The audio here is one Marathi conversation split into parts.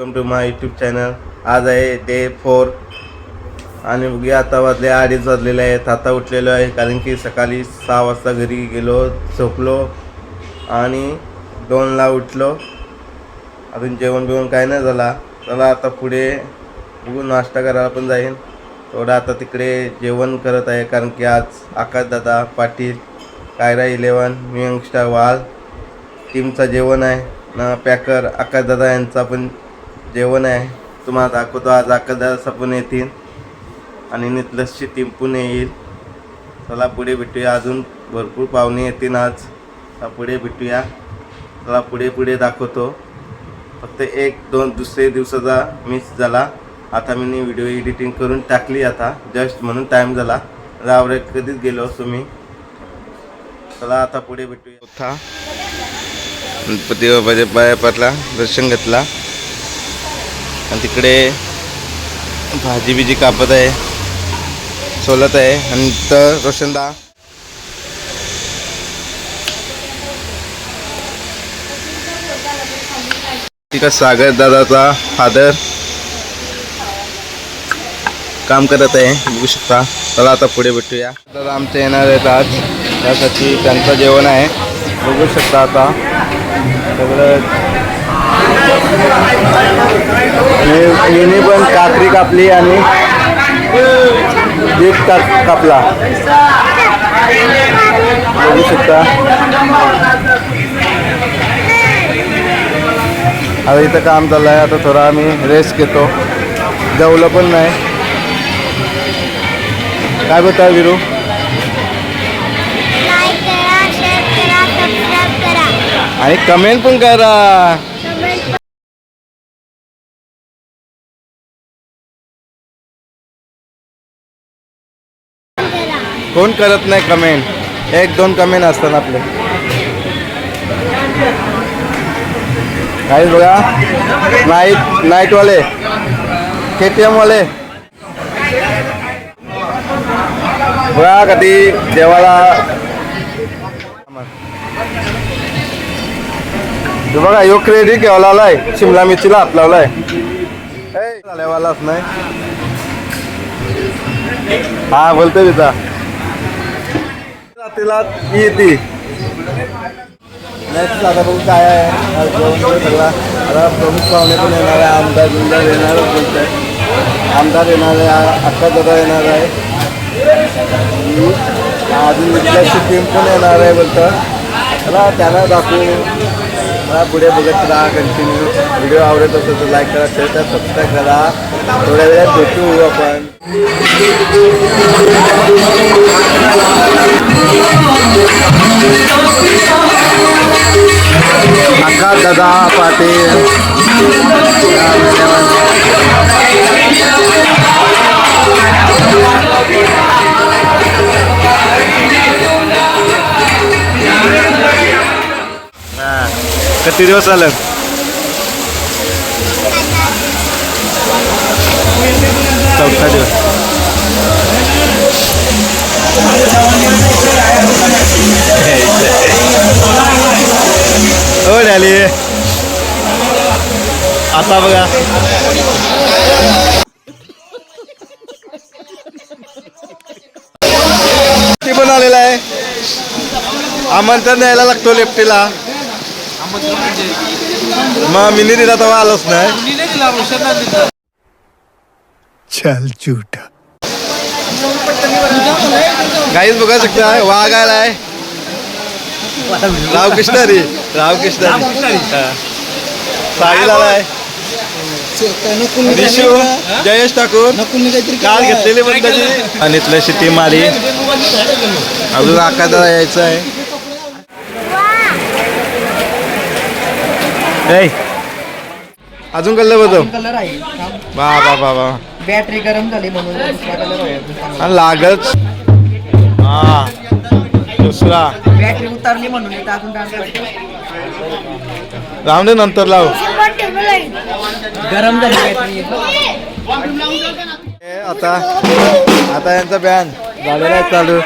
Welcome to my YouTube channel आज आहे डे फोर आणि बघूया आता वाजले अडीच वाजलेले आहेत. आता उठलेलो आहे कारण की सकाळी सहा वाजता घरी गेलो झोपलो आणि दोनला उठलो. अजून जेवण बिवण काय नाही झाला. चला आता पुढे बघू नाश्ता करायला पण जाईन. थोडं आता तिकडे जेवण करत आहे कारण की आज आकाशदादा पाटील कायरा इलेवन मी यंगस्टार वाल. टीमचं जेवण आहे. ना पॅकर आकाशदादा यांचा पण जेवण आहे. तुम्हाला दाखवतो आज आकाशदादा सपून येतील. आणि नितलसची टीम येईल. चला पुढे भेटूया. अजून भरपूर पाहुणे येतील आज. चला पुढे भेटूया. चला पुढे पुढे दाखवतो. फक्त एक दोन दुसरे दिवसाचा मिस झाला. आता मी व्हिडिओ एडिटिंग करून टाकली आता. जस्ट म्हणून टाईम झाला. रावरे कधीच गेलो असतो मी. चला आता पुढे भेटूया. होता गणपती बाबाच्या पाया पडला. दर्शन घेतला. आणि तिकडे भाजी बिजी कापत आहे सोलत आहे. आणि तर रोशनदा. तिकडे सागर दादाचा फादर काम करत आहे बघू शकता. चला आता पुढे भेटूया. दादा आमचे येणार आहेत आज. त्यासाठी त्यांचं जेवण आहे. बघू शकता आता. सगळं हिने पण काकरी कापली आणि बीफ काप कापला. बघू शकता. आता इथं काम चाललं आहे आता थोडा आम्ही रेस्ट घेतो. जेवलं पण नाही. काय बोलता विरू? आणि कमेंट पण करा. कोण करत नाही कमेंट एक दोन कमेंट असतात आपले. काही बघा. नाईट नाईटवाले के टी एमवाले बघा कधी देवाला बघा यो क्रेडिट घ्यावा लावलाय शिमला मिरचीला हात लावलाय. झाल्यावालाच नाही. हा बोलतोय तिचा तिला येते. नेक्स्ट आता बघू काय आहे. जेवण सगळा. आता प्रमुख पाहुणे पण येणार आहे. आमदार बिमदार येणार आमदार येणार आहे. अक्का दादा येणार आहे. अजून इथल्या टीम पण येणार आहे बोलतं चला त्यांना दाखवू. मला पुढे बघत राहा कंटिन्यू व्हिडिओ आवडत असेल तर लाईक करा शेअर करा सबस्क्राईब करा. थोड्या वेळात भेटू आपण. आकाश दादा पाटील. किती दिवस आलं चौथा दिवस. हो झाली आता बघा. पण आलेला आहे. आमंत्रण द्यायला लागतो लेफ्टीला. मग मिनी दिला तेव्हा आलोच नाही. चल झूठा काहीच बघा शकता वाघ आलाय रामकृष्ण हरी रामकृष्ण हरी हा. साहिल आलाय विशू जयेश ठाकूर काल घेतलेली बंदाची. आणि इथल्याशी टीम आली अजून आकाशाला यायचं आहे. अजून कल्लं बघतो कलर आहे. बा बा बा बा बॅटरी गरम झाली म्हणून दुसरा कलर आहे आणि लागच. हा दुसरा. बॅटरी उतारली म्हणून इथं अजून डान्स राहून दे नंतर लाव. गरम झाली बॅटरी हे आता आता यांचा बॅन झालेला आहे चालू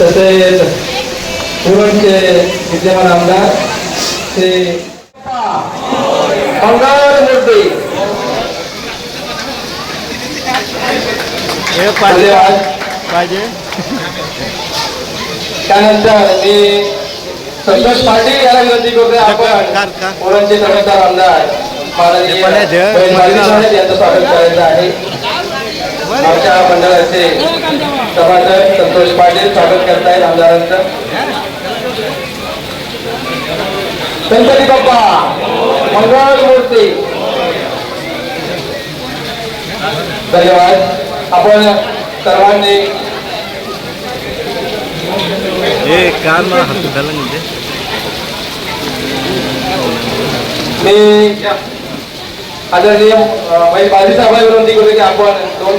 तसेच पूर्वचे विद्यमान आमदार श्री मंगळ मूर्ती. त्यानंतर मी संतोष पाटील याला विनंती करतोय आपण पोरांचे नमस्कार आमदार साहेब यांचं स्वागत करायचं आहे. आमच्या मंडळाचे सभासद संतोष पाटील स्वागत करतायत आमदारांचं गणपती बाप्पा मंगळ मूर्ती धन्यवाद आपण सर्वांनी हे कान हॉस्पिटल म्हणजे मी आदरणीय अं, बाई बाजी साहेबांना विनंती करतो की आपण दोन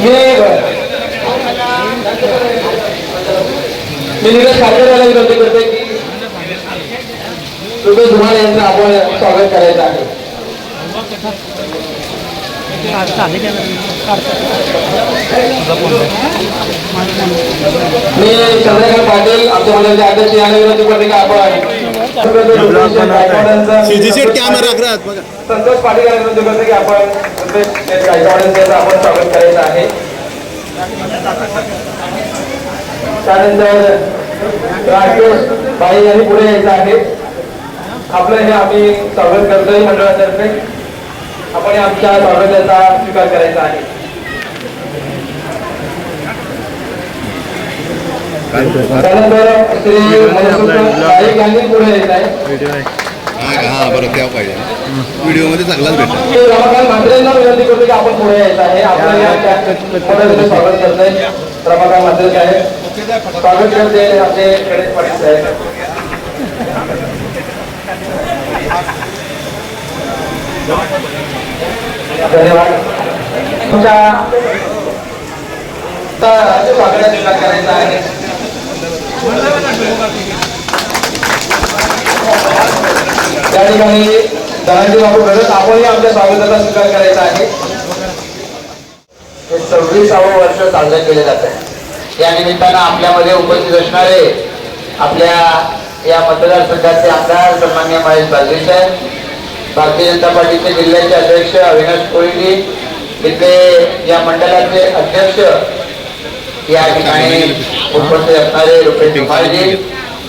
मी मी निलेश ठाकरे विनंती करते की रुपेश धुमाळ यांचं आपण स्वागत करायचं आहे. मी चंद्रकांत पाटील आमच्या मंडळाचे अध्यक्ष संतोष पाटील यांना विनंती आपण गायकवाडांचं आपण स्वागत करायचं आहे त्यानंतर राकेश भाई यांनी पुढे यायचं आहे आपलं हे आम्ही स्वागत करतोय मंडळातर्फे. आपण आमच्या स्वागताचा स्वीकार करायचा आहे. त्यानंतर श्री मनसुख पुढे यायचं आहे हा बरं त्या पाहिजे. व्हिडिओमध्ये चांगलाच भेटला. मी रमाकांत म्हात्रेंना विनंती करतो की आपण पुढे यायचं आहे. आपलं स्वागत करतोय. रमाकांत म्हात्रे साहेब स्वागत करते. आमचे गणेश पाटील साहेब. धन्यवाद तुमच्या तर स्वागत स्वीकार करायचा आहे. त्या ठिकाणी धनाजी बाबू घडत आपणही आमच्या स्वागताचा स्वीकार करायचा आहे. हे सव्वीसावं वर्ष साजरं केलं जात आहे. या निमित्तानं आपल्यामध्ये उपस्थित असणारे आपल्या या मतदारसंघाचे आमदार सन्मान्य महेश बालदी साहेब भारतीय जनता पार्टीचे जिल्ह्याचे अध्यक्ष अविनाश कोळीजी तिथे या मंडळाचे अध्यक्ष या ठिकाणी उपस्थित असणारे रुपेश कुमारजी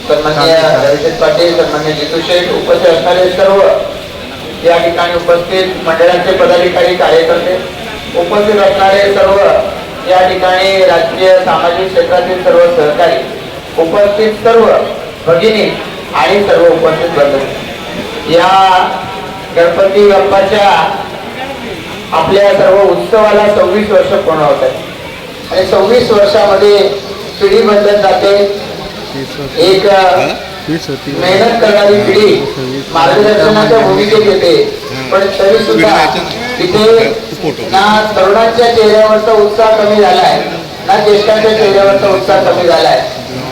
सन्मान्य रविशेष पाटील सन्मान्य जितू शेठ उपस्थित असणारे सर्व या ठिकाणी उपस्थित मंडळाचे पदाधिकारी कार्यकर्ते उपस्थित असणारे सर्व या ठिकाणी राजकीय सामाजिक क्षेत्रातील सर्व सहकारी उपस्थित सर्व भगिनी आणि सर्व उपस्थित बंधू. या गणपती बाप्पाच्या आपल्या सर्व उत्सवाला सव्वीस वर्ष पूर्ण होत आहे आणि सव्वीस वर्षामध्ये पिढी बदलत जाते. एक मेहनत करणारी पिढी मार्गदर्शनाच्या भूमिकेत येते. पण तरी सुद्धा तिथे ना तरुणांच्या चेहऱ्यावरचा उत्साह कमी झालाय ना ज्येष्ठांच्या चेहऱ्यावरचा उत्साह कमी झालाय.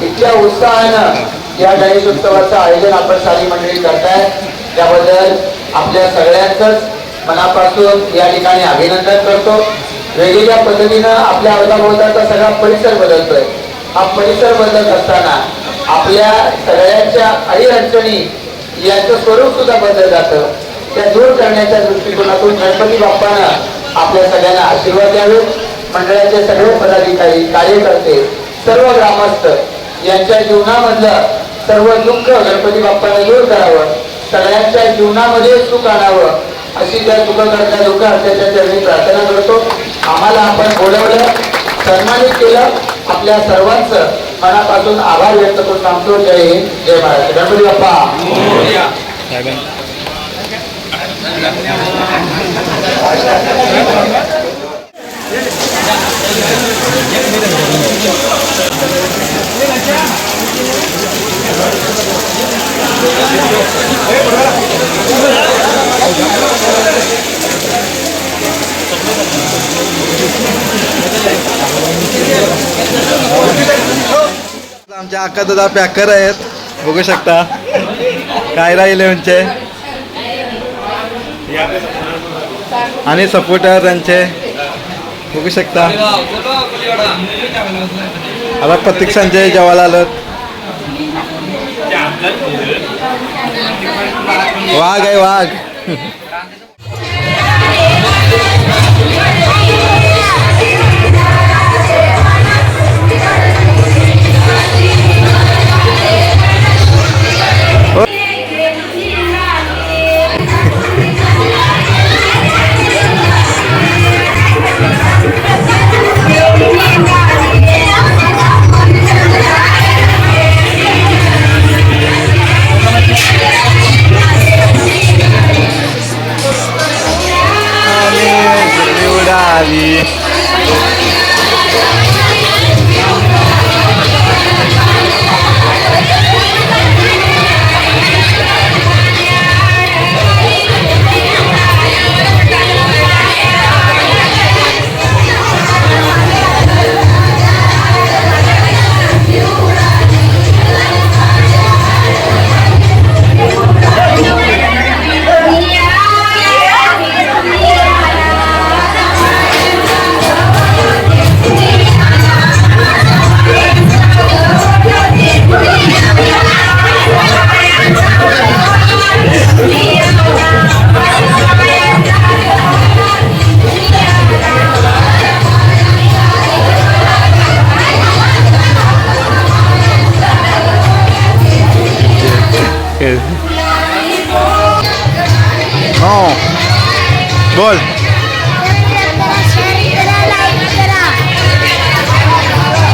इतक्या उत्साहानं या गणेशोत्सवाचं आयोजन आपण सारी मंडळी करताय त्याबद्दल आपल्या सगळ्यांचंच मनापासून या ठिकाणी अभिनंदन करतो. वेगवेगळ्या पद्धतीनं आपल्या अवताभोवताचा सगळा परिसर बदलतोय. हा परिसर बदलत असताना आपल्या सगळ्यांच्या अडीअडचणी यांचं स्वरूप सुद्धा बदलत जातं. त्या दूर करण्याच्या दृष्टिकोनातून गणपती बाप्पानं आपल्या सगळ्यांना आशीर्वाद द्यावे. मंडळाचे सगळे पदाधिकारी कार्यकर्ते सर्व ग्रामस्थ यांच्या जीवनामधलं सर्व दुःख गणपती बाप्पानं दूर करावं. सगळ्यांच्या जीवनामध्ये सुख आणावं. अशी त्या सुखकर्त्या दुःख असल्याच्या चरणी प्रार्थना करतो. आम्हाला आपण बोलवलं सन्मानित केलं. आपल्या सर्वांचं मनापासून आभार व्यक्त करून सांगतो जय हिंद जय महाराष्ट्र गणपती बाप्पा. आमच्या अक्का दादा पॅकर आहेत. बघू शकता. काय राहिले म्हणजे आणि सपोर्टर त्यांचे बघू शकता. आता प्रतीक्षांचे जेवायला आलं वाघ आहे वाघ.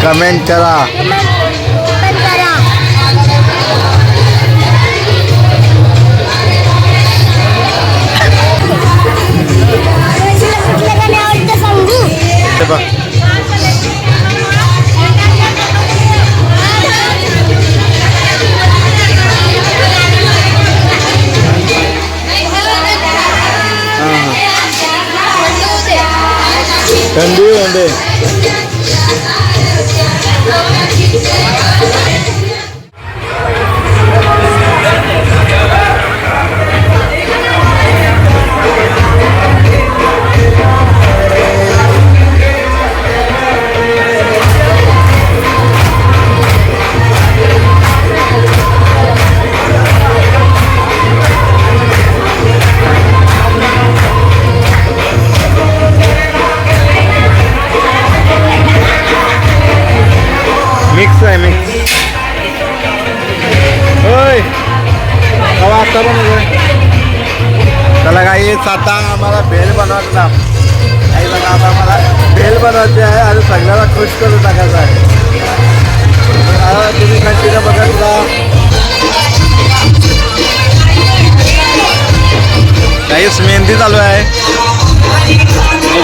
कमेंट करा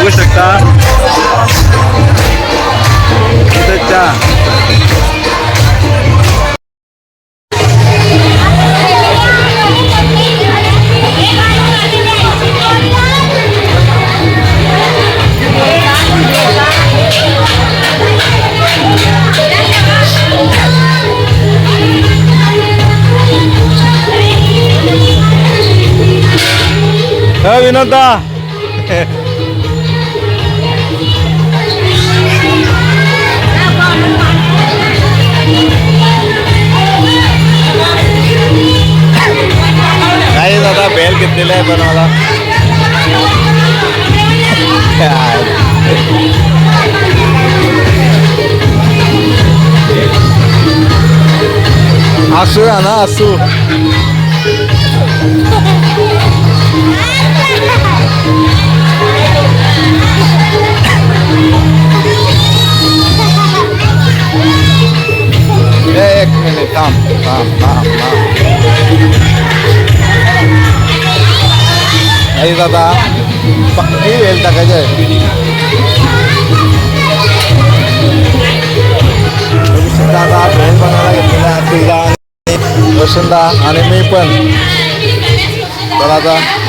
बघू शकता इथं चहा अ विनोदा Асу, она асу. Эй, там, там, там, там. এই দাদা এই রেল দেখা যায় দাদা রেল বানালে চলে আসি वसंता आणि मी पण. तर आता.